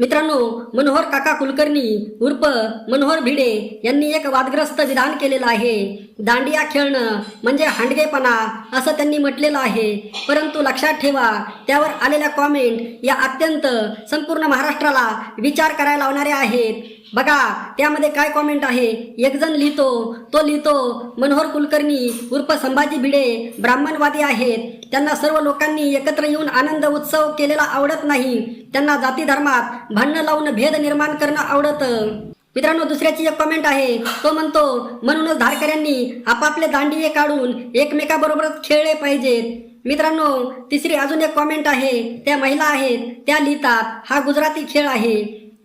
मित्रांनो मनोहर काका कुलकर्णी उर्फ मनोहर भिडे यांनी एक वादग्रस्त विधान केलेलं आहे. दांडिया खेळणं म्हणजे हांडगेपणा असं त्यांनी म्हटलेलं आहे. परंतु लक्षात ठेवा त्यावर आलेल्या कॉमेंट या अत्यंत संपूर्ण महाराष्ट्राला विचार करायला लावणाऱ्या आहेत. बघा त्यामध्ये काय कॉमेंट आहे? एकजण लिहितो तो लिहितो मनोहर कुलकर्णी उर्फ संभाजी भिडे ब्राह्मणवादी आहेत. त्यांना सर्व लोकांनी एकत्र येऊन आनंद उत्सव केलेला आवडत नाही. त्यांना जाती धर्मात भांडणं लावून भेद निर्माण करणं आवडतं. मित्रांनो दुसऱ्याची एक कमेंट आहे. तो म्हणतो म्हणूनच धारकऱ्यांनी आपापले दांडिये काढून एकमेकाबरोबरच खेळले पाहिजेत. मित्रांनो तिसरी अजून एक कॉमेंट आहे. त्या महिला आहेत त्या लिहितात हा गुजराती खेळ आहे.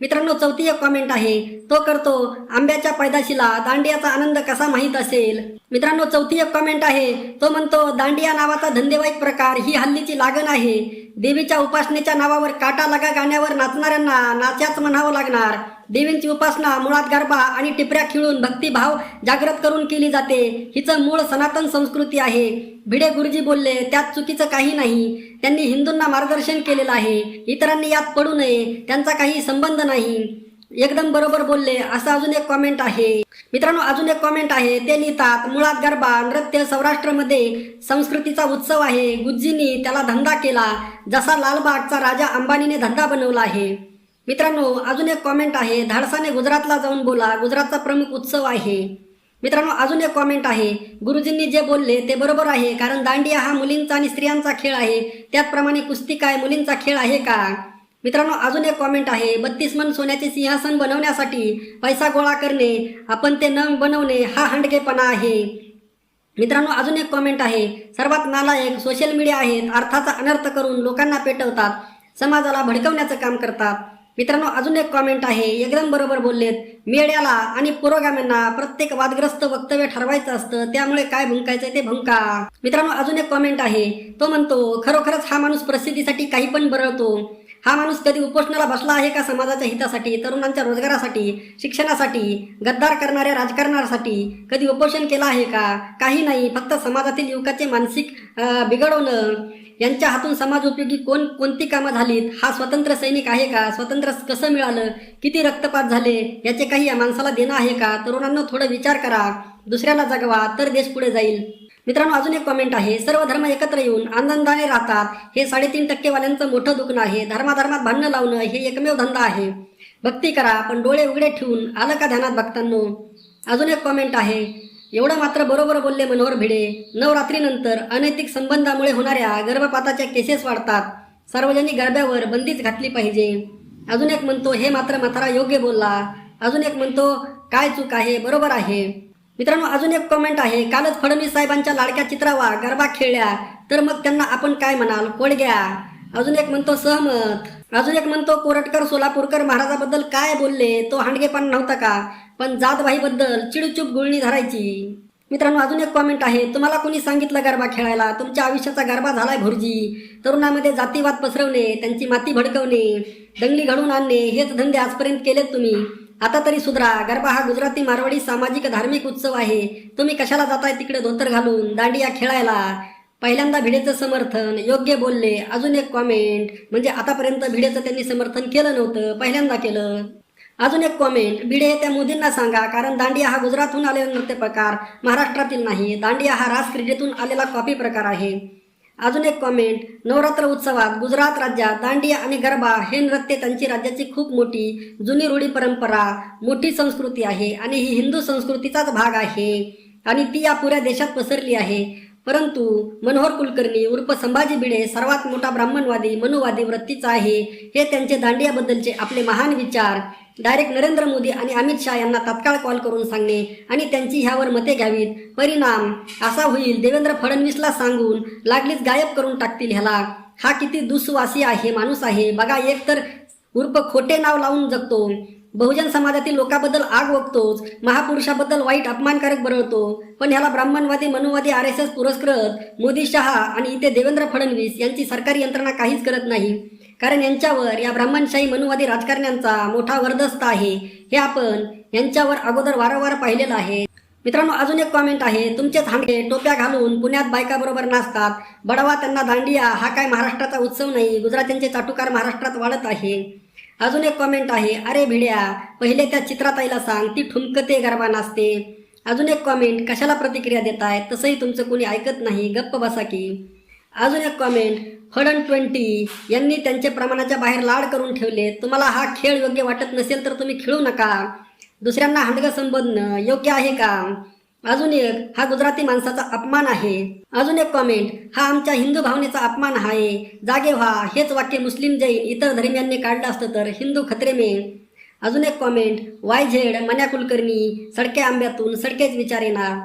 मित्रांनो चौथी एक कॉमेंट आहे. तो करतो आंब्याच्या पैदाशीला दांडियाचा आनंद कसा माहीत असेल? मित्रांनो चौथी एक कॉमेंट आहे. तो म्हणतो दांडिया नावाचा धंदेवाईक प्रकार ही हल्लीची लागण आहे. देवीच्या उपासनेच्या नावावर काटा लगा गाण्यावर नाचणाऱ्यांना नाच्याच म्हणावं लागणार. देवींची उपासना मुळात गरबा आणि टिपऱ्या खिळून भक्तिभाव जागृत करून केली जाते. हिचं मूळ सनातन संस्कृती आहे. भिडे गुरुजी बोलले त्यात चुकीचं काही नाही. त्यांनी हिंदूंना मार्गदर्शन केलेलं आहे. इतरांनी यात पडू नये. त्यांचा काही संबंध नाही. एकदम बरोबर बोलले. असं अजून एक कॉमेंट आहे. मित्रांनो अजून एक कॉमेंट आहे. ते लिहितात मुळात गरबा नृत्य सौराष्ट्रमध्ये संस्कृतीचा उत्सव आहे. गुज्जींनी त्याला धंदा केला जसा लालबागचा राजा अंबानीने धंदा बनवला आहे. मित्रांनो अजून एक कॉमेंट आहे. धाडसाने गुजरातला जाऊन बोला गुजरातचा प्रमुख उत्सव आहे. मित्रांनो अजून एक कॉमेंट आहे. गुरुजींनी जे बोलले ते बरोबर आहे कारण दांडिया हा मुलींचा आणि स्त्रियांचा खेळ आहे. त्याचप्रमाणे कुस्ती काय मुलींचा खेळ आहे का? मित्रांनो अजून एक कॉमेंट आहे. बत्तीस मन सोन्याचे सिंहासन बनवण्यासाठी पैसा गोळा करणे आपण ते न बनवणे हा हंडकेपणा आहे. मित्रांनो अजून एक कॉमेंट आहे. सर्वात नालायक सोशल मीडिया आहेत. अर्थाचा अनर्थ करून लोकांना पेटवतात. समाजाला भडकवण्याचं काम करतात. मित्रांनो अजून एक कॉमेंट आहे. एकदम बरोबर बोललेत. मेड्याला आणि पुरोगाम्यांना प्रत्येक वादग्रस्त वक्तव्य ठरवायचं असतं. त्यामुळे काय भुंकायचं ते भुंका. मित्रांनो अजून एक कॉमेंट आहे. तो म्हणतो खरोखरच हा माणूस प्रसिद्धीसाठी काही पण बरळतो. हा माणूस कधी उपोषणाला बसला आहे का समाजाच्या हितासाठी तरुणांच्या रोजगारासाठी शिक्षणासाठी गद्दार करणाऱ्या राजकारणासाठी कधी उपोषण केलं आहे का? काही नाही फक्त समाजातील युवकाचे मानसिक बिघडवणं यांच्या हातून समाज उपयोगी कोण कोणती कामं झालीत? हा स्वतंत्र सैनिक आहे का? स्वतंत्र कसं मिळालं? किती रक्तपात झाले? याचे काही या माणसाला देणं आहे का? तरुणांना थोडं विचार करा. दुसऱ्याला जगवा तर देश पुढे जाईल. मित्रांनो अजून एक कॉमेंट आहे. सर्व धर्म एकत्र येऊन आनंदाने राहतात. हे साडेतीन टक्केवाल्यांचं मोठं दुखणं आहे. धर्माधर्मात भांडणं लावणं हे एकमेव धंदा आहे. भक्ती करा पण डोळे उघडे ठेवून आलं का ध्यानात भक्तांनो? अजून एक कॉमेंट आहे. एवढं मात्र बरोबर बोलले मनोहर भिडे. नवरात्रीनंतर अनैतिक संबंधामुळे होणाऱ्या गर्भपाताच्या केसेस वाढतात. सार्वजनिक गरब्यावर बंदीच घातली पाहिजे. अजून एक म्हणतो हे मात्र म्हातारा योग्य बोलला. अजून एक म्हणतो काय चूक आहे? बरोबर आहे. मित्रांनो अजून एक कॉमेंट आहे. कालच फडणवीस साहेबांच्या लाडक्या चित्रावा गरबा खेळल्या. तर मग त्यांना आपण काय म्हणाल? कोडग्या अजून एक म्हणतो सहमत. अजून एक म्हणतो कोरटकर सोलापूरकर महाराजाबद्दल काय बोलले? तो हांडगेपण नव्हता का? पण जातभाईबद्दल चिडचूप गुळणी धरायची. मित्रांनो अजून एक कॉमेंट आहे. तुम्हाला कोणी सांगितलं गरबा खेळायला? तुमच्या आयुष्याचा गरबा झालाय भुर्जी. तरुणामध्ये जातीवाद पसरवणे त्यांची माती भडकवणे दंगली घडवून आणणे हेच धंदे आजपर्यंत केलेत तुम्ही. आता तरी सुधरा गरबा हा गुजराती मारवाडी सामाजिक धार्मिक उत्सव आहे. तुम्ही कशाला जाताय तिकडे धोतर घालून दांडिया खेळायला? पहिल्यांदा भिडेचं समर्थन योग्य बोलले अजून एक कॉमेंट म्हणजे आतापर्यंत भिडेचं त्यांनी समर्थन केलं नव्हतं पहिल्यांदा केलं. अजून एक कॉमेंट भिडे त्या मोदींना सांगा कारण दांडिया हा गुजरातहून आलेला नृत्य प्रकार महाराष्ट्रातील नाही दांडिया हा रास क्रीडेतून आलेला कॉपी प्रकार आहे. अजून एक कॉमेंट नवरात्र उत्सवात गुजरात राज्यात दांडिया आणि गरबा हे नृत्य त्यांची राज्याची खूप मोठी जुनी रूढी परंपरा मोठी संस्कृती आहे आणि ही हिंदू संस्कृतीचाच भाग आहे. आणि ती या पुऱ्या देशात पसरली आहे. परंतु मनोहर कुलकर्णी उर्फ संभाजी भिडे सर्वात मोठा ब्राह्मणवादी मनुवादी वृत्तीचा आहे. हे त्यांचे दांडियाबद्दलचे आपले महान विचार. डायरेक्ट नरेंद्र मोदी आणि अमित शहा यांना तत्काळ कॉल करून सांगणे आणि त्यांची ह्यावर मते घ्यावीत. परिणाम असा होईल देवेंद्र फडणवीसला सांगून लागलीच गायब करून टाकतील ह्याला. हा किती दुस्वासी आहे माणूस आहे. बघा एक तर उर्फ खोटे नाव लावून जगतो. बहुजन समाजातील लोकांबद्दल आग ओकतोच. महापुरुषाबद्दल वाईट अपमानकारक बरळतो पण ह्याला ब्राह्मणवादी मनुवादी आर एस एस पुरस्कृत मोदी शहा आणि इथे देवेंद्र फडणवीस यांची सरकारी यंत्रणा काहीच करत नाही. कारण यांच्यावर या ब्राह्मणशाही मनुवादी राजकारण्यांचा मोठा वर्दस्त आहे. हे आपण यांच्यावर अगोदर वारंवार पाहिलेलं आहे. मित्रांनो अजून एक कॉमेंट आहे. तुमचेच हांगे टोप्या घालून पुण्यात बायकाबरोबर नाचतात. बडवा त्यांना दांडिया हा काय महाराष्ट्राचा उत्सव नाही. गुजरात्यांचे चाटुकार महाराष्ट्रात वाढत आहे. अजून एक कॉमेंट आहे. अरे भिड्या पहिले त्या चित्राताईला सांग ती ठुमकते गरबा नाचते. अजून एक कॉमेंट कशाला प्रतिक्रिया देताय? तसंही तुमचं कोणी ऐकत नाही. गप्प बसा की. अजून एक कॉमेंट हडन ट्वेंटी यांनी त्यांच्या प्रमाणाच्या बाहेर लाड करून ठेवले. तुम्हाला हा खेळ योग्य वाटत नसेल तर तुम्ही खेळू नका. दुसऱ्यांना हांडगं संबोधणं योग्य आहे का? अजून एक हा गुजराती माणसाचा अपमान आहे. अजून एक कॉमेंट हा आमच्या हिंदू भावनेचा अपमान आहे. जागे व्हा हेच वाक्य मुस्लिम जैन इतर धर्मियांनी काढलं असतं तर हिंदू खतरे में. अजून एक comment Y Z Manya Kulkarni सडके आंब्यातून सडकेच विचार येणार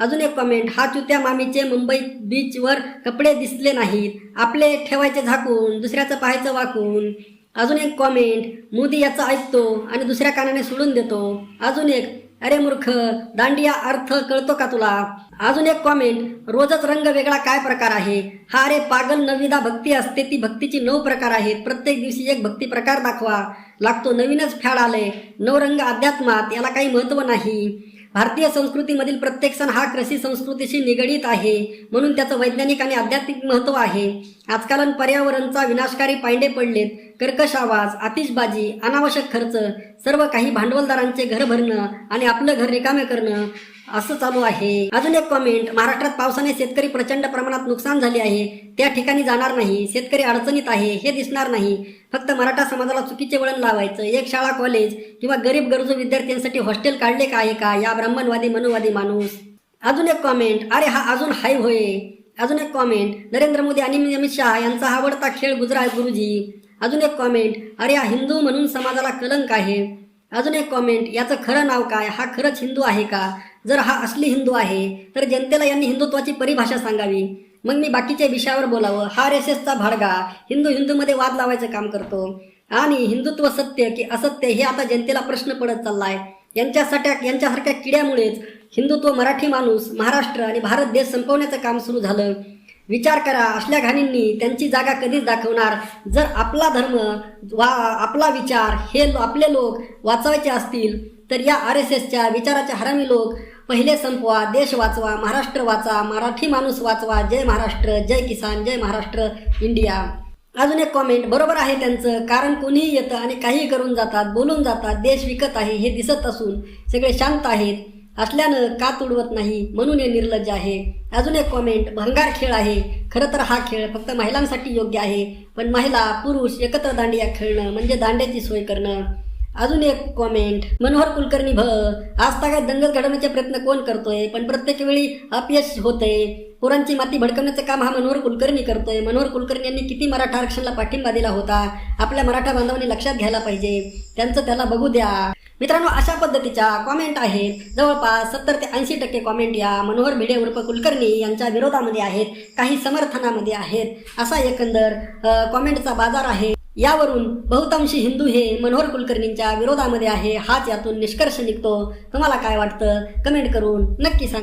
अजून एक कॉमेंट हा चुत्या मामीचे मुंबई बीचवर कपडे दिसले नाहीत. आपले ठेवायचे झाकून दुसऱ्याचं पाहायचं वाकून. अजून एक कॉमेंट मोदी याचं ऐकतो आणि दुसऱ्या कानाने सोडून देतो. अजून एक अरे मूर्ख दांडिया अर्थ कळतो का तुला? अजून एक कॉमेंट रोजच रंग वेगळा काय प्रकार आहे? हा अरे पागल नविदा भक्ती असते ती भक्तीची नऊ प्रकार आहेत. प्रत्येक दिवशी एक भक्ती प्रकार दाखवा. लागतो नवीनच फॅड आलंय. नवरंग अध्यात्मात याला काही महत्त्व नाही. भारतीय संस्कृतीमधील प्रत्येक सण हा कृषी संस्कृतीशी निगडीत आहे म्हणून त्याचं वैज्ञानिक आणि आध्यात्मिक महत्त्व आहे. आजकाल पर्यावरणचा विनाशकारी पायंडे पडलेत. कर्कश आवाज आतिषबाजी अनावश्यक खर्च सर्व काही भांडवलदारांचे घर भरणं आणि आपलं घर रिकामे करणं असं चालू आहे. अजून एक कॉमेंट महाराष्ट्रात पावसाने शेतकरी प्रचंड प्रमाणात नुकसान झाले आहे. त्या ठिकाणी जाणार नाही शेतकरी अडचणीत आहे हे दिसणार नाही. फक्त मराठा समाजाला चुकीचे वळण लावायचं. एक शाळा कॉलेज किंवा गरीब गरजू विद्यार्थ्यांसाठी हॉस्टेल काढले का आहे का? या ब्राह्मणवादी मनोवादी माणूस. अजून एक कॉमेंट अरे हा अजून हाय होय. अजून एक कॉमेंट नरेंद्र मोदी आणि अमित शहा यांचा आवडता खेळ गुजरात गुरुजी. अजून एक कॉमेंट अरे हा हिंदू म्हणून समाजाला कलंक आहे. अजून एक कॉमेंट याचं खरं नाव काय? हा खरंच हिंदू आहे का? जर हा असली हिंदू आहे तर जनतेला यांनी हिंदुत्वाची परिभाषा सांगावी. मग मी बाकीच्या विषयावर बोलावं. हा आर एस एसचा भाडगा हिंदू हिंदूमध्ये वाद लावायचं काम करतो. आणि हिंदुत्व सत्य की असत्य हे आता जनतेला प्रश्न पडत चाललाय. यांच्यासाठ्या यांच्यासारख्या किड्यामुळेच हिंदुत्व मराठी माणूस महाराष्ट्र आणि भारत देश संपवण्याचं काम सुरू झालं. विचार करा असल्या घाणींनी त्यांची जागा कधीच दाखवणार. जर आपला धर्म वा आपला विचार हे आपले लोक वाचवायचे असतील तर या आर एस एसच्या विचाराचे हरामी लोक पहिले संपवा देश वाचवा महाराष्ट्र वाचा मराठी माणूस वाचवा. जय महाराष्ट्र जय किसान जय महाराष्ट्र इंडिया. अजून एक कॉमेंट बरोबर आहे त्यांचं कारण कोणीही येतं आणि काहीही करून जातात बोलून जातात देश विकत आहे हे दिसत असून सगळे शांत आहेत. असल्यानं का तुडवत नाही? म्हणून हे निर्लज्ज आहे. अजून एक कॉमेंट भंगार खेळ आहे. खरं तर हा खेळ फक्त महिलांसाठी योग्य आहे पण महिला पुरुष एकत्र दांडिया खेळणं म्हणजे दांड्याची सोय करणं. अजून एक कॉमेंट मनोहर कुलकर्णी भ आज काय दंगल घडवण्याचे प्रयत्न कोण करतोय? पण प्रत्येक वेळी अपयश होतंय. पोरांची माती भडकवण्याचं काम हा मनोहर कुलकर्णी करतोय. मनोहर कुलकर्णी यांनी किती मराठा आरक्षणाला पाठिंबा दिला होता? आपल्या मराठा बांधवांनी लक्षात घ्यायला पाहिजे. त्यांचं त्याला बघू द्या. मित्रांनो अशा पद्धतीच्या कॉमेंट आहेत. जवळपास सत्तर ते ऐंशी टक्के कॉमेंट या मनोहर भिडे उर्फ कुलकर्णी यांच्या विरोधामध्ये आहेत. काही समर्थनामध्ये आहेत. असा एकंदर कॉमेंटचा बाजार आहे. यावरून बहुतांशी हिंदू हे मनोहर कुलकर्णींच्या विरोधामध्ये आहे. हाच यातून निष्कर्ष निघतो. तुम्हाला काय वाटतं? कमेंट करून नक्की सांगा.